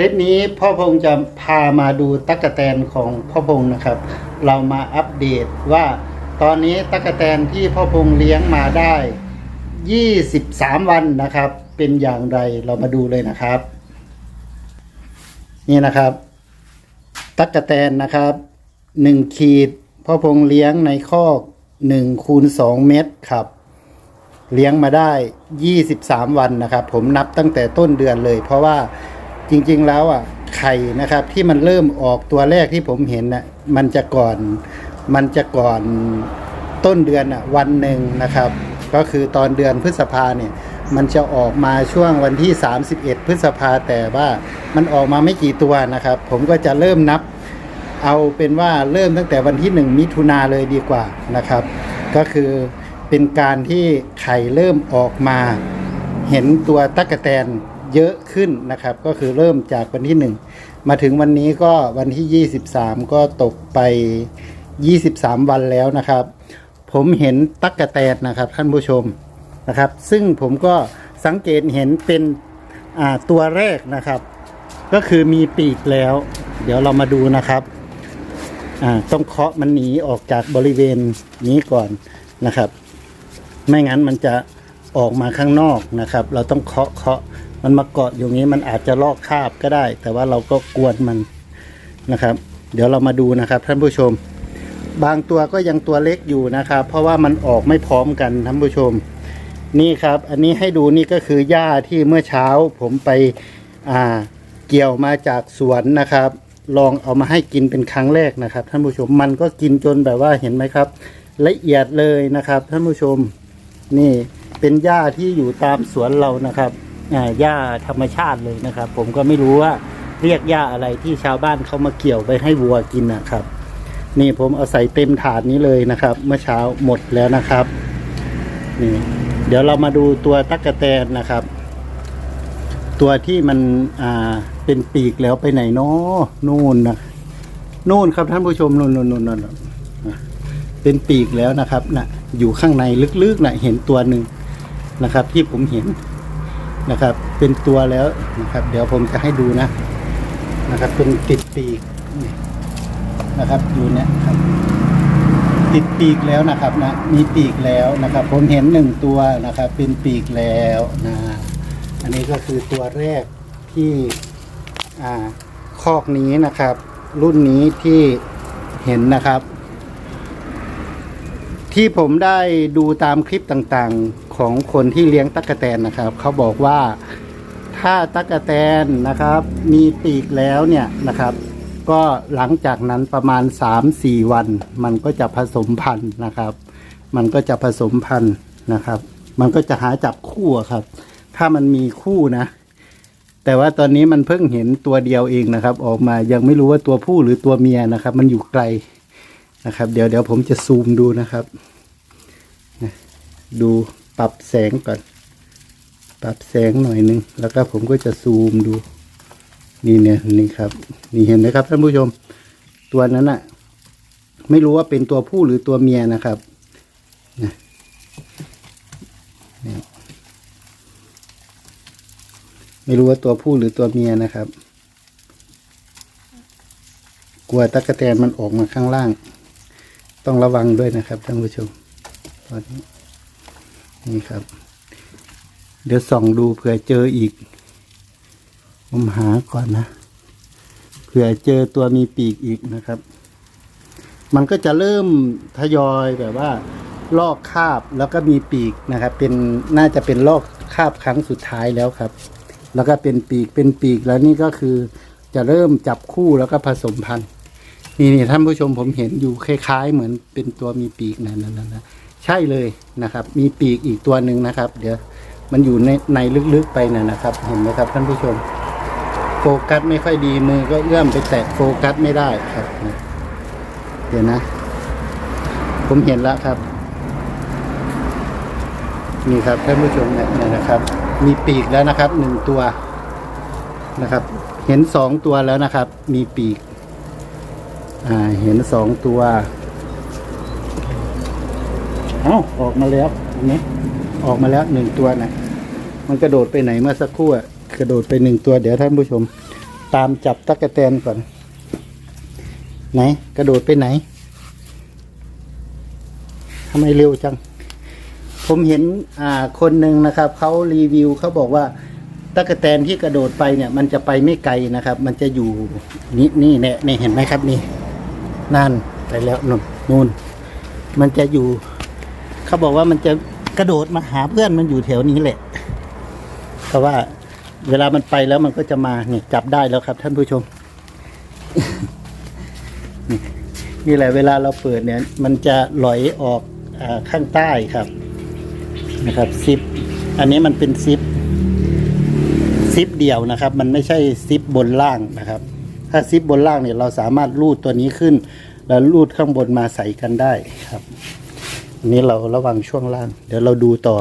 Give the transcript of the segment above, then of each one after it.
คลิปนี้พ่อพงษ์จะพามาดูตั๊กแตนของพ่อพงษ์นะครับ เรามาอัปเดตว่าตอนนี้ตั๊กแตนที่พ่อพงษ์เลี้ยงมาได้ 23 วันนะครับ เป็นอย่างไรเรามาดูเลยนะครับ นี่นะครับ ตั๊กแตนนะครับหนึ่งขีดพ่อพงษ์เลี้ยงในคอกหนึ่งคูณสองเมตรครับเลี้ยงมาได้ 23 วันนะครับ ผมนับตั้งแต่ต้นเดือนเลย เพราะว่า จริงๆแล้วอะไข่นะครับที่มันเริ่มออกตัวแรกที่ผมเห็นน่ะมันจะก่อนมันจะก่อนต้นเดือนอะวันหนึ่งนะครับ ก็คือตอนเดือนพฤษภาเนี่ยมันจะออกมาช่วงวันที่ 31 พฤษภาแต่ว่ามันออกมาไม่กี่ตัวนะครับ ผมก็จะเริ่มนับ เอาเป็นว่าเริ่มตั้งแต่วันที่หนึ่งมิถุนาเลยดีกว่านะครับ ก็คือเป็นการที่ไข่เริ่มออกมา เห็นตัวตั๊กแตน เยอะขึ้นนะครับ ก็คือเริ่มจากวันที่หนึ่งมาถึงวันนี้ก็วันที่ 23 ก็ตกไป 23 วันแล้วนะครับ ผมเห็นตั๊กะแตนนะครับท่านผู้ชมนะครับ ซึ่งผมก็สังเกตเห็นเป็นตัวแรกนะครับ ก็คือมีปีกแล้ว เดี๋ยวเรามาดูนะครับต้องเคาะมันหนีออกจากบริเวณนี้ก่อนนะครับ ไม่งั้นมันจะออกมาข้างนอกนะครับ เราต้องเคาะเคาะ มันมาเกาะอยู่นี้มันอาจจะลอกคราบก็ได้ แต่ว่าเราก็กวนมันนะครับ เดี๋ยวเรามาดูนะครับ ท่านผู้ชม บางตัวก็ยังตัวเล็กอยู่นะครับ เพราะว่ามันออกไม่พร้อมกันท่านผู้ชม นี่ครับ อันนี้ให้ดูนี่ก็คือหญ้าที่เมื่อเช้าผมไปอ่าเกี่ยวมาจากสวนนะครับ ลองเอามาให้กินเป็นครั้งแรกนะครับ ท่านผู้ชมมันก็กินจนแบบว่าเห็นไหมครับ ละเอียดเลยนะครับ ท่านผู้ชม นี่เป็นหญ้าที่อยู่ตามสวนเรานะครับ หญ้าธรรมชาติเลยนะครับ ผมก็ไม่รู้ว่าเรียกหญ้าอะไรที่ชาวบ้านเขามาเกี่ยวไปให้วัวกินนะครับ นี่ผมเอาใส่เต็มถาดนี้เลยนะครับ เมื่อเช้าหมดแล้วนะครับ นี่ เดี๋ยวเรามาดูตัวตั๊กแตนนะครับ ตัวที่มันอ่าเป็นปีกแล้วไปไหนเนาะนู่นนะนู่นครับท่านผู้ชมนู่นนู่นนู่นนนเป็นปีกแล้วนะครับนะอยู่ข้างในลึกๆนะเห็นตัวหนึ่งนะครับ ที่ผมเห็น นะครับ เป็นตัวแล้วนะครับ เดี๋ยวผมจะให้ดูนะนะครับ เป็นติดปีกนี่นะครับอยู่เนี่ยครับ ติดปีกแล้วนะครับนะมีปีกแล้วนะครับ ผมเห็นหนึ่งตัวนะครับ เป็นปีกแล้วนะอันนี้ก็คือตัวแรกที่อ่าคอกนี้นะครับ รุ่นนี้ที่เห็นนะครับ ที่ผมได้ดูตามคลิปต่างๆ ของคนที่เลี้ยงตั๊กแตนนะครับเขาบอกว่าถ้าตั๊กแตนนะครับ มีปีกแล้วเนี่ยนะครับ ก็หลังจากนั้นประมาณ 3-4 วัน มันก็จะผสมพันธุ์นะครับ มันก็จะผสมพันธุ์นะครับ มันก็จะหาจับคู่ครับ ถ้ามันมีคู่นะ แต่ว่าตอนนี้มันเพิ่งเห็นตัวเดียวเองนะครับ ออกมายังไม่รู้ว่าตัวผู้หรือตัวเมียนะครับ มันอยู่ไกลนะครับ เดี๋ยวเดี๋ยวผมจะซูมดูนะครับ ดู ปรับแสงก่อน ปรับแสงหน่อยนึง แล้วก็ผมก็จะซูมดู นี่เนี่ยนี่ครับ นี่เห็นไหมครับท่านผู้ชม ตัวนั้นอะไม่รู้ว่าเป็นตัวผู้หรือตัวเมียนะครับนะไม่รู้ว่าตัวผู้หรือตัวเมียนะครับ กลัวตะกะแตนมันออกมาข้างล่าง ต้องระวังด้วยนะครับท่านผู้ชมตอนนี้ นี่ครับ เดี๋ยวส่องดูเผื่อเจออีก ผมหาก่อนนะ เผื่อเจอตัวมีปีกอีกนะครับ มันก็จะเริ่มทยอยแบบว่า ลอกคาบแล้วก็มีปีกนะครับ เป็นน่าจะเป็นลอกคาบครั้งสุดท้ายแล้วครับ แล้วก็เป็นปีกเป็นปีกแล้วนี่ก็คือจะเริ่มจับคู่แล้วก็ผสมพันธุ์นี่นี่ท่านผู้ชมผมเห็นอยู่คล้าย ๆ เหมือนเป็นตัวมีปีกนั่นนั่นนั่นนะ ใช่เลยนะครับ มีปีกอีกตัวหนึ่งนะครับ เดี๋ยวมันอยู่ในในลึกๆไปน่ะนะครับ เห็นไหมครับท่านผู้ชม โฟกัสไม่ค่อยดีมือก็เอื้อมไปแตะโฟกัสไม่ได้ครับ เดี๋ยวนะ ผมเห็นแล้วครับ นี่ครับท่านผู้ชมเนี่ยนะครับ มีปีกแล้วนะครับหนึ่งตัวนะครับ เห็นสองตัวแล้วนะครับ มีปีก อ่าเห็นสองตัว อ้าออกมาแล้วนไหมออกมาแล้วหนึ่งตัวนะมันกระโดดไปไหนเมื่อสักครู่อะกระโดดไปหนึ่งตัวเดี๋ยวท่านผู้ชม ตามจับตักกะแตนก่อน ไหน กระโดดไปไหนทำไมเร็วจัง ผมเห็นอ่าคนหนึ่งนะครับเขารีวิวเขาบอกว่าตั๊กแตนที่กระโดดไปเนี่ย มันจะไปไม่ไกลนะครับ มันจะอยู่นี่นี่เนี่ยนี่เห็นไหมครับนี่นั่นไปแล้วนู่นนู่นมันจะอยู่ เขาบอกว่ามันจะกระโดดมาหาเพื่อนมันอยู่แถวนี้แหละแต่ว่าเวลามันไปแล้วมันก็จะมาเนี่ยจับได้แล้วครับ ท่านผู้ชม นี่แหละเวลาเราเปิดเนี่ย มันจะลอยออกอข้างใต้ครับ นะครับซิปอันนี้มันเป็นซิปซิปเดี่ยวนะครับ มันไม่ใช่ซิปบนล่างนะครับ ถ้าซิปบนล่างเนี่ยเราสามารถรูดตัวนี้ขึ้น แล้วรูดข้างบนมาใส่กันได้ครับ นี้เราระวังช่วงล่าง เดี๋ยวเราดูต่อ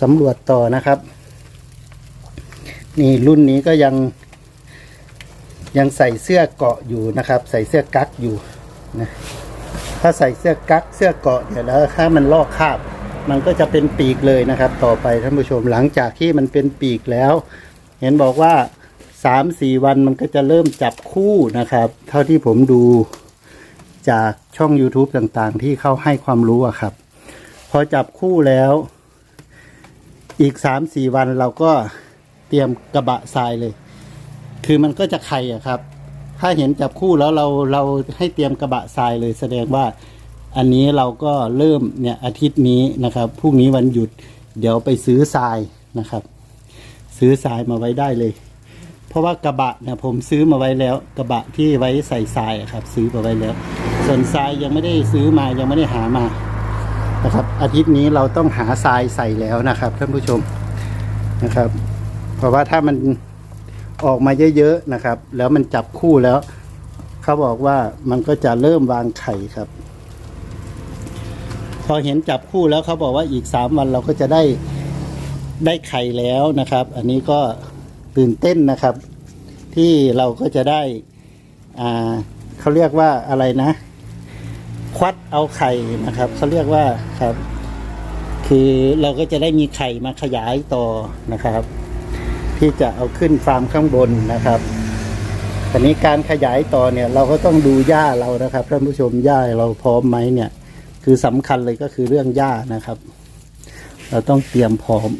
สำรวจต่อนะครับ นี่รุ่นนี้ก็ยัง ยังใส่เสื้อเกาะอยู่นะครับ ใส่เสื้อกั๊กอยู่นะถ้าใส่เสื้อกั๊กเสื้อเกาะเดี๋ยวแล้วถ้ามันลอกคาบ มันก็จะเป็นปีกเลยนะครับ ต่อไปท่านผู้ชมหลังจากที่มันเป็นปีกแล้ว เห็นบอกว่าสามสี่วันมันก็จะเริ่มจับคู่นะครับ เท่าที่ผมดู จากช่อง YouTube ต่างๆ ที่เข้าให้ความรู้อะครับ พอจับคู่แล้ว อีกสามสี่วันเราก็เตรียมกระบะทรายเลย คือมันก็จะไข่อะครับ ถ้าเห็นจับคู่แล้วเราเราให้เตรียมกระบะทรายเลยแสดงว่าอันนี้เราก็เริ่มเนี่ยอาทิตย์นี้นะครับพรุ่งนี้วันหยุด เดี๋ยวไปซื้อทรายนะครับ ซื้อทรายมาไว้ได้เลย เพราะว่ากระบะเนี่ยผมซื้อมาไว้แล้ว กระบะที่ไว้ใส่ทรายอะครับ ซื้อมาไว้แล้ว ส่วนทรายยังไม่ได้ซื้อมายังไม่ได้หามานะครับ อาทิตย์นี้เราต้องหาทรายใส่แล้วนะครับท่านผู้ชมนะครับ เพราะว่าถ้ามันออกมาเยอะๆนะครับ แล้วมันจับคู่แล้ว เขาบอกว่ามันก็จะเริ่มวางไข่ครับ พอเห็นจับคู่แล้วเขาบอกว่าอีกสามวันเราก็จะได้ได้ไข่แล้วนะครับ อันนี้ก็ตื่นเต้นนะครับ ที่เราก็จะได้ อ่าเขาเรียกว่าอะไรนะ ควัดเอาไข่นะครับเขาเรียกว่าครับ คือเราก็จะได้มีไข่มาขยายต่อนะครับ ที่จะเอาขึ้นฟาร์มข้างบนนะครับทีนี้การขยายต่อเนี่ยเราก็ต้องดูหญ้าเรานะครับท่านผู้ชมหญ้าเราพร้อมไหมเนี่ย คือสำคัญเลยก็คือเรื่องหญ้านะครับ เราต้องเตรียมพร้อม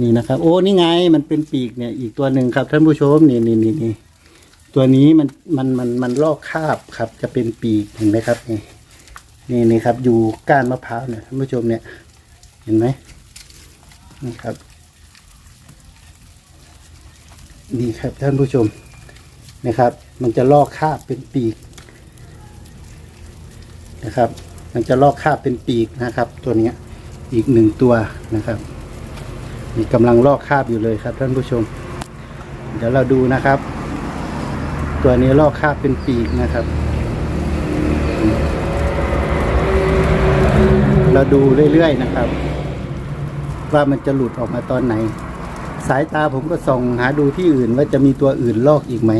นี่นะครับ โอ้นี่ไงมันเป็นปีกเนี่ย อีกตัวหนึ่งครับท่านผู้ชมนี่นี่นี่นี่ ตัวนี้มันมันมันมันลอกคาบครับ จะเป็นปีกเห็นไหมครับนี่นี่นี่ครับ อยู่ก้านมะพร้าวเนี่ยท่านผู้ชมเนี่ยเห็นไหมนี่ครับนี่ครับท่านผู้ชมนะครับ มันจะลอกคาบเป็นปีกนะครับ มันจะลอกคาบเป็นปีกนะครับ ตัวนี้อีกหนึ่งตัวนะครับนี่กำลังลอกคาบอยู่เลยครับท่านผู้ชม เดี๋ยวเราดูนะครับ ตัวนี้ลอกคาบเป็นปีกนะครับ เราดูเรื่อยๆนะครับ ว่ามันจะหลุดออกมาตอนไหน สายตาผมก็ส่องหาดูที่อื่นว่าจะมีตัวอื่นลอกอีกไหม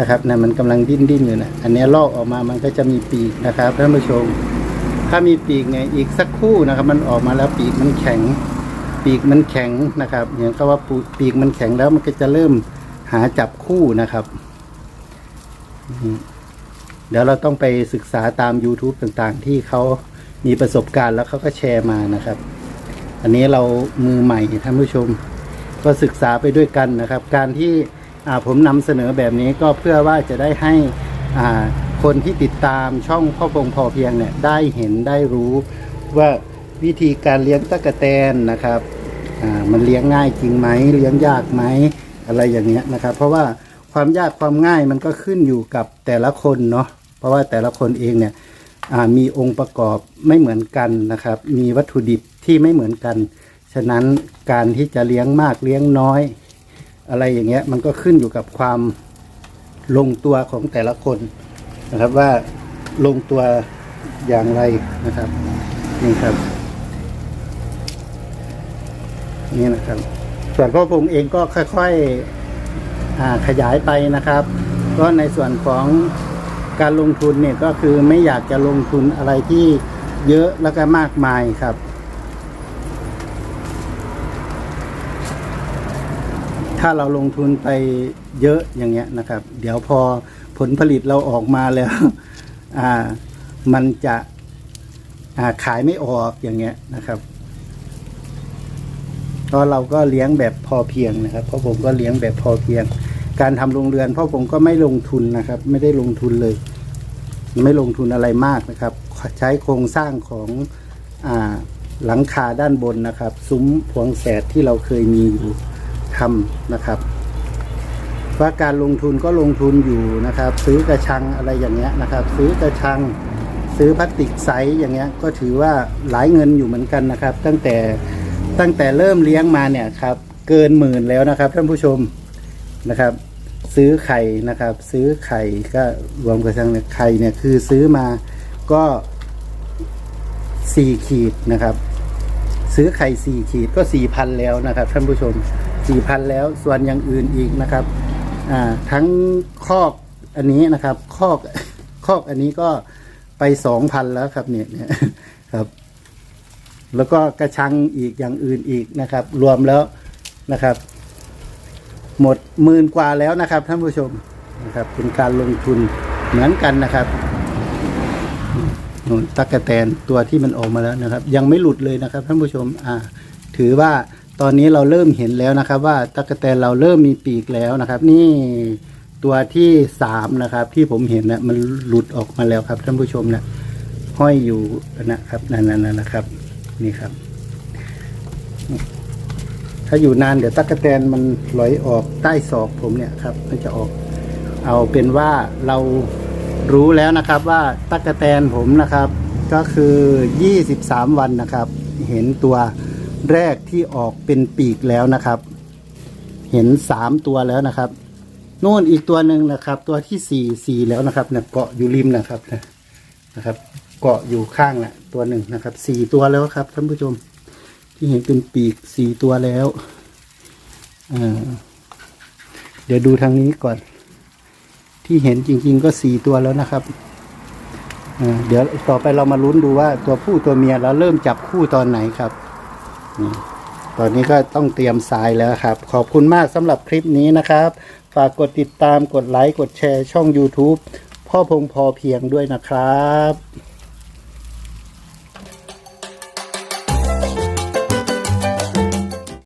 นะครับนะมันกำลังดิ้นดิ้นอยู่นะอันนี้ลอกออกมามันก็จะมีปีกนะครับท่านผู้ชม ถ้ามีปีกเนี่ยอีกสักคู่นะครับ มันออกมาแล้วปีกมันแข็ง ปีกมันแข็งนะครับอย่างก็ว่าปีกมันแข็งแล้วมันก็จะเริ่มหาจับคู่นะครับ เดี๋ยวเราต้องไปศึกษาตาม YouTube ต่างๆ ที่เขามีประสบการณ์แล้วเขาก็แชร์มานะครับ อันนี้เรามือใหม่ท่านผู้ชม ก็ศึกษาไปด้วยกันนะครับ การที่ผมนำเสนอแบบนี้ก็เพื่อว่าจะได้ให้คนที่ติดตามช่องพ่อพงพอเพียงเนี่ยได้เห็นได้รู้ว่าวิธีการเลี้ยงตะกะแตนนะครับมันเลี้ยงง่ายจริงไหมเลี้ยงยากไหมอะไรอย่างเงี้ยนะครับ เพราะว่า ความยากความง่ายมันก็ขึ้นอยู่กับแต่ละคนเนาะเพราะว่าแต่ละคนเองเนี่ยมีองค์ประกอบไม่เหมือนกันนะครับ มีวัตถุดิบที่ไม่เหมือนกัน ฉะนั้นการที่จะเลี้ยงมากเลี้ยงน้อย อะไรอย่างเงี้ยมันก็ขึ้นอยู่กับความลงตัวของแต่ละคนนะครับว่าลงตัวอย่างไรนะครับนี่ครับนี่นะครับ ส่วนพ่อพงเองก็ค่อยๆอ่า ขยายไปนะครับ ก็ในส่วนของการลงทุนเนี่ยก็คือไม่อยากจะลงทุนอะไรที่เยอะแล้วก็มากมายครับถ้าเราลงทุนไปเยอะอย่างเงี้ยนะครับ เดี๋ยวพอผลผลิตเราออกมาแล้วอ่ามันจะอ่าขายไม่ออกอย่างเงี้ยนะครับเพราะเราก็เลี้ยงแบบพอเพียงนะครับ เพราะผมก็เลี้ยงแบบพอเพียง การทำโรงเรือนพราะผมก็ไม่ลงทุนนะครับ ไม่ได้ลงทุนเลย ไม่ลงทุนอะไรมากนะครับ ใช้โครงสร้างของอ่าหลังคาด้านบนนะครับ ซุ้มพวงแสดที่เราเคยมีอยู่ทำนะครับว่าการลงทุนก็ลงทุนอยู่นะครับ ซื้อกระชังอะไรอย่างเงี้ยนะครับ ซื้อกระชังซื้อพลาสติกใสอย่างเงี้ยก็ถือว่าหลายเงินอยู่เหมือนกันนะครับ ตั้งแต่ตั้งแต่เริ่มเลี้ยงมาเนี่ยครับเกินหมื่นแล้วนะครับท่านผู้ชมนะครับ ซื้อไข่นะครับ ซื้อไข่ก็รวมกับทางไข่เนี่ยคือซื้อมาก็สี่ขีดนะครับ ซื้อไข่สี่ขีดก็สี่พันแล้วนะครับ ท่านผู้ชมสี่พันแล้วส่วนอย่างอื่นอีกนะครับอ่าทั้งคอกอันนี้นะครับ คอกคอกอันนี้ก็ไปสองพันแล้วครับเนี่ยครับ แล้วก็กระชังอีกอย่างอื่นอีกนะครับ รวมแล้วนะครับ หมดหมื่นกว่าแล้วนะครับท่านผู้ชมนะครับเป็นการลงทุนเหมือนกันนะครับนู่นตักกะแตนตัวที่มันออกมาแล้วนะครับ ยังไม่หลุดเลยนะครับท่านผู้ชมอ่าถือว่าตอนนี้เราเริ่มเห็นแล้วนะครับ ว่าตักกะแตนเราเริ่มมีปีกแล้วนะครับ นี่ตัวที่สามนะครับ ที่ผมเห็นนะมันหลุดออกมาแล้วครับท่านผู้ชมนะห้อยอยู่นะครับนั่นๆๆนะครับ นี่ครับ ถ้าอยู่นานเดี๋ยวตั๊กแตนมันลอยออกใต้ศอกผมเนี่ยครับ มันจะออกเอาเป็นว่าเรารู้แล้วนะครับว่าตั๊กแตนผมนะครับ ก็คือ 23 วันนะครับ เห็นตัวแรกที่ออกเป็นปีกแล้วนะครับ เห็นสามตัวแล้วนะครับนู่นอีกตัวหนึ่งนะครับ ตัวที่สี่สี่แล้วนะครับเนี่ยเกาะอยู่ริมนะครับนะนะครับ เกาะอยู่ข้างน่ะตัวหนึ่งนะครับสี่ตัวแล้วครับท่านผู้ชม ที่เห็นเป็นปีกสี่ตัวแล้วเดี๋ยวดูทางนี้ก่อน ที่เห็นจริง ๆ ก็สี่ตัวแล้วนะครับเดี๋ยวต่อไปเรามาลุ้นดูว่าตัวผู้ตัวเมียเราเริ่มจับคู่ตอนไหนครับตอนนี้ก็ต้องเตรียมสายแล้วครับ ขอบคุณมากสำหรับคลิปนี้นะครับ ฝากกดติดตามกดไลค์กดแชร์ช่อง YouTube พ่อพงพอเพียงด้วยนะครับ